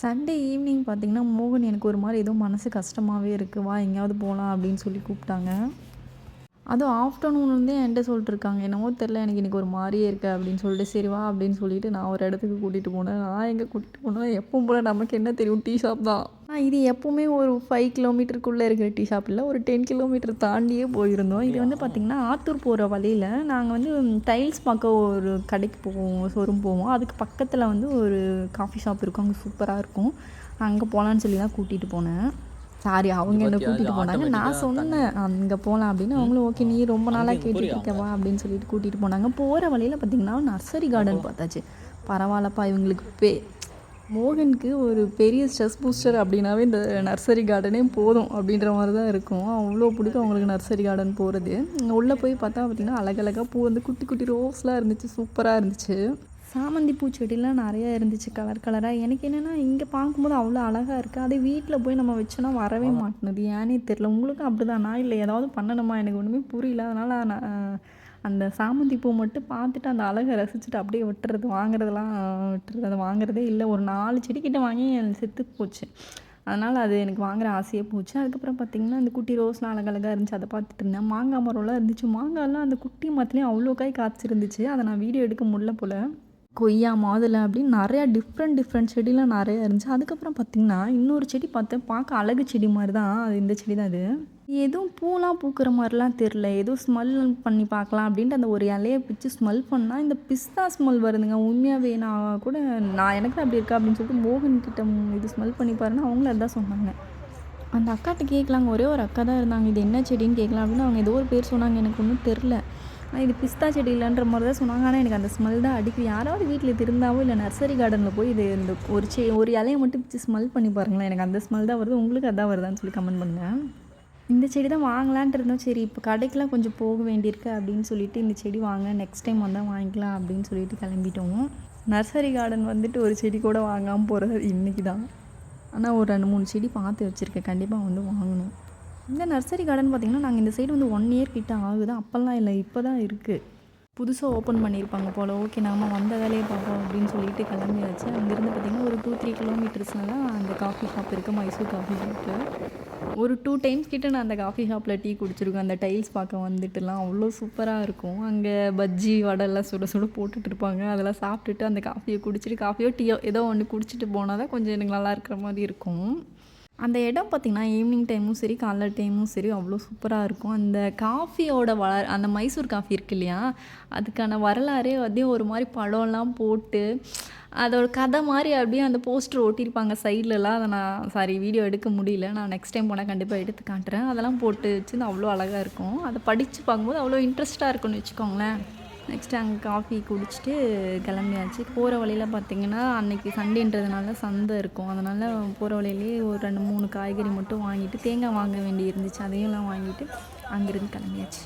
Sunday evening பார்த்தீங்கன்னா மோகன் எனக்கு ஒரு மாதிரி ஏதோ மனசு கஷ்டமாகவே இருக்குது வா எங்கேயாவது போகலாம் அப்படின்னு சொல்லி கூப்பிட்டாங்க. அதுவும் ஆஃப்டர்நூன்லேருந்தே என்கிட்ட சொல்லிட்டுருக்காங்க. என்னமோ தெரில எனக்கு இன்றைக்கி ஒரு மாதிரியே இருக்குது அப்படின்னு சொல்லிட்டு சரி வா அப்படின்னு சொல்லிட்டு நான் ஒரு இடத்துக்கு கூட்டிகிட்டு போனேன். நான் எங்கே கூட்டிகிட்டு போனேன் எப்பவும் போல் நமக்கு என்ன தெரியும் டீ ஷாப் தான். ஆனால் இது எப்போவுமே ஒரு ஃபைவ் கிலோமீட்டருக்குள்ளே இருக்கிற டீ ஷாப் இல்லை ஒரு டென் கிலோமீட்டர் தாண்டியே போயிருந்தோம். இது வந்து பார்த்திங்கன்னா ஆத்தூர் போகிற வழியில் நாங்கள் வந்து டைல்ஸ் பார்க்க ஒரு கடைக்கு போவோம் ஷோரூம் போவோம். அதுக்கு பக்கத்தில் வந்து ஒரு காஃபி ஷாப் இருக்கும். அங்கே சூப்பராக இருக்கும். அங்கே போகலான்னு சொல்லி தான் கூட்டிகிட்டு போனேன். சாரி அவங்க என்ன கூட்டிகிட்டு போனாங்க. நான் சொன்னேன் அங்கே போகலாம் அப்படின்னு. அவங்களும் ஓகே நீ ரொம்ப நாளாக கேட்டுட்டு இருக்கவா? அப்படின்னு சொல்லிட்டு கூட்டிகிட்டு போனாங்க. போகிற வழியில் பார்த்தீங்கன்னா நர்சரி கார்டன் பார்த்தாச்சு. பரவாயில்லப்பா இவங்களுக்கு பே மோகனுக்கு ஒரு பெரிய ஸ்ட்ரெஸ் பூஸ்டர் அப்படின்னாவே இந்த நர்சரி கார்டனே போதும் அப்படின்ற மாதிரி தான் இருக்கும். அவ்வளோ பிடிக்கும் அவங்களுக்கு நர்சரி கார்டன் போகிறது உள்ளே போய் பார்த்தா பார்த்திங்கன்னா அழகழகாக பூ வந்து குட்டி குட்டி ரோஸ்லாம் இருந்துச்சு. சூப்பராக இருந்துச்சு. சாமந்தி பூச்செடிலாம் நிறையா இருந்துச்சு கலர் கலராக எனக்கு என்னென்னா இங்கே பார்க்கும்போது அவ்வளோ அழகாக இருக்குது அதே வீட்டில் போய் நம்ம வச்சோன்னா வரவே மாட்டேனுது ஏன்னே தெரில உங்களுக்கும் அப்படி தானா இல்லை ஏதாவது பண்ணணுமா? எனக்கு ஒன்றுமே புரியல. அதனால் நான் அந்த சாமந்தி பூ மட்டும் பார்த்துட்டு அந்த அழகை ரசிச்சுட்டு அப்படியே விட்டுறது வாங்குறதெல்லாம் விட்டுறது அதை வாங்குறதே இல்லை. ஒரு நாலு செடிக்கிட்ட வாங்கி செத்து போச்சு. அதனால் அது எனக்கு வாங்குற ஆசையே போச்சு. அதுக்கப்புறம் பார்த்திங்கன்னா அந்த குட்டி ரோஸ்லாம் அழகழகாக இருந்துச்சு. அதை பார்த்துட்டு இருந்தேன். மாங்காய் மரம்லாம் இருந்துச்சு. மாங்காய்லாம் அந்த குட்டி மரத்துலேயும் அவ்வளோ காய் காய்ச்சிருந்துச்சு. அதை நான் வீடியோ எடுக்க முடியல போல். கொய்யா மாதுளை அப்படின்னு நிறையா டிஃப்ரெண்ட் டிஃப்ரெண்ட் செடிலாம் நிறையா இருந்துச்சு. அதுக்கப்புறம் பார்த்திங்கன்னா இன்னொரு செடி பார்த்தேன். பார்க்க அழகு செடி மாதிரி தான். அது இந்த செடி தான் அது. எதுவும் பூலாம் பூக்கிற மாதிரிலாம் தெரில ஏதோ ஸ்மெல் பண்ணி பார்க்கலாம் அப்படின்ட்டு அந்த ஒரு இலையை பிச்சு ஸ்மெல் பண்ணால் இந்த பிஸ்தா ஸ்மெல் வருதுங்க. உண்மையாகவே நான் கூட நான் எனக்கு அப்படி இருக்கா அப்படின்னு சொல்லிட்டு மோகன் கிட்ட இது ஸ்மெல் பண்ணி பாருன்னு அவங்களும் அதான் சொன்னாங்க. அந்த அக்காட்ட கேட்கலாங்க ஒரே ஒரு அக்கா தான் இருந்தாங்க. இது என்ன செடின்னு கேட்கலாம் அப்படின்னு அவங்க ஏதோ ஒரு பேர் சொன்னாங்க. எனக்கு ஒன்றும் தெரில ஆனால் இது பிஸ்தா செடி இல்லைன்ற மாதிரி தான் சொன்னாங்க. ஆனால் எனக்கு அந்த ஸ்மெல் தான் அடிக்குது யாராவது வீட்டில் திருந்தாவோ இல்லை நர்சரி கார்டனில் போய் இது இந்த ஒரு செ ஒரு இலையை மட்டும் பிடிச்சி ஸ்மெல் பண்ணி பாருங்களேன். எனக்கு அந்த ஸ்மெல் தான் வருது. உங்களுக்கு அதான் வருதான்னு சொல்லி கமெண்ட் பண்ணுங்கள் இந்த செடி தான் வாங்கலான்ட்டு இருந்தோம். சரி இப்போ கடைக்கெலாம் கொஞ்சம் போக வேண்டியிருக்கு அப்படின்னு சொல்லிட்டு இந்த செடி வாங்க நெக்ஸ்ட் டைம் வந்தால் வாங்கிக்கலாம் அப்படின்னு சொல்லிட்டு கிளம்பிட்டோம். நர்சரி கார்டன் வந்துட்டு ஒரு செடி கூட வாங்காமல் போகிறது இன்றைக்கி தான் ஆனால் ஒரு ரெண்டு மூணு செடி பார்த்து வச்சுருக்கேன். கண்டிப்பாக வந்து வாங்கணும். இந்த நர்சரி கார்டன் பார்த்திங்கன்னா நாங்கள் இந்த சைடு வந்து ஒன் இயர் கிட்ட ஆகுது அப்போல்லாம் இல்லை இப்போ தான் இருக்குது புதுசாக ஓப்பன் பண்ணியிருப்பாங்க போல். ஓகே நாம வந்த வேலையை பார்ப்போம் அப்படின்னு சொல்லிட்டு கிளம்பியாச்சு. அங்கேருந்து பார்த்திங்கன்னா ஒரு டூ த்ரீ கிலோமீட்டர்ஸ்னால அந்த காஃபி ஷாப் இருக்குது மைசூர் காஃபி ஷாப்பு ஒரு டூ டைம்ஸ் கிட்ட நான் அந்த காஃபி ஷாப்பில் டீ குடிச்சிருக்கேன். அந்த டைல்ஸ் பார்க்க வந்துட்டுலாம் அவ்வளோ சூப்பராக இருக்கும். அங்கே பஜ்ஜி வடைலாம் சுட சுட போட்டுட்டு இருப்பாங்க. அதெல்லாம் சாப்பிட்டுட்டு அந்த காஃபியை குடிச்சிட்டு காஃபியோ டீயோ ஏதோ ஒன்று குடிச்சிட்டு போனால் தான் கொஞ்சம் எனக்கு நல்லா இருக்கிற மாதிரி இருக்கும். அந்த இடம் பார்த்திங்கன்னா ஈவினிங் டைமும் சரி காலைல டைமும் சரி அவ்வளோ சூப்பராக இருக்கும். அந்த காஃபியோட வள அந்த மைசூர் காஃபி இருக்கு இல்லையா? அதுக்கான வரலாறே வந்து ஒரு மாதிரி படம்லாம் போட்டு அதோட கதை மாதிரி அப்படியே அந்த போஸ்டர் ஒட்டியிருப்பாங்க சைட்லலாம் அதை நான் சாரி வீடியோ எடுக்க முடியல. நான் நெக்ஸ்ட் டைம் போனால் கண்டிப்பாக எடுத்து காட்டுறேன். அதெல்லாம் போட்டு வச்சு அவ்வளோ அழகாக இருக்கும். அதை படித்து பார்க்கும்போது அவ்வளோ இன்ட்ரெஸ்ட்டாக இருக்கும்னு வச்சுக்கோங்களேன். நெக்ஸ்ட்டு அங்கே காஃபி குடிச்சிட்டு கிளம்பியாச்சு. போகிற வழியில் பார்த்திங்கன்னா அன்றைக்கி சண்டேன்றதுனால சந்தை இருக்கும். அதனால் போகிற வழியிலே ஒரு ரெண்டு மூணு காய்கறி மட்டும் வாங்கிட்டு தேங்காய் வாங்க வேண்டி இருந்துச்சு அதையும்லாம் வாங்கிட்டு அங்கேருந்து கிளம்பியாச்சு.